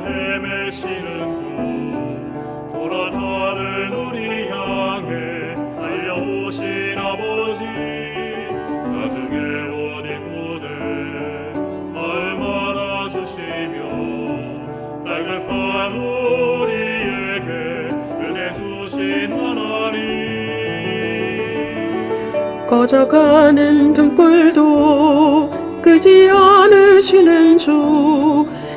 헤매시는 주. 돌아가는 우리 향해 달려오신 아버지. 나중에 어디 곳에 날 말아주시며 날급한 우리에게 은혜 주신 하나님. 꺼져가는 등불도 끄지 않으시는 주.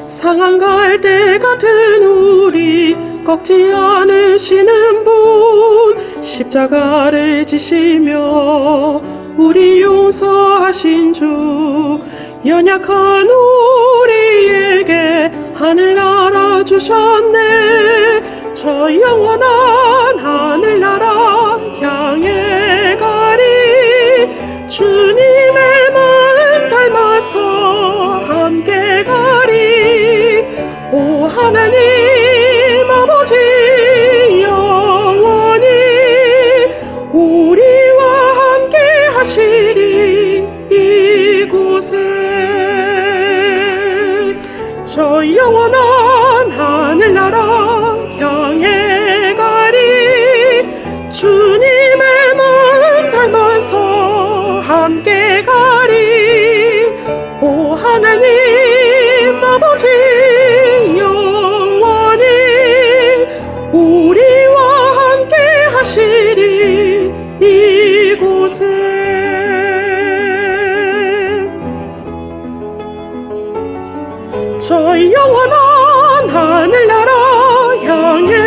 상한 갈대 같은 우리 꺾지 않으시는 분 십자가를 지시며 우리 용서하신 주 연약한 우리에게 하늘나라 주셨네. 저 영원한 하늘나라 향해 가리. 주님의 마음 닮아서 함께 가리 오 하나님 아버지 영원히 우리와 함께 하시리 이곳에. 저 영원한 하늘나라 향해 가리. 주님의 마음 닮아서 함께 가리. 오 하나님 아버지 곳에 저 영원한 하늘나라 향해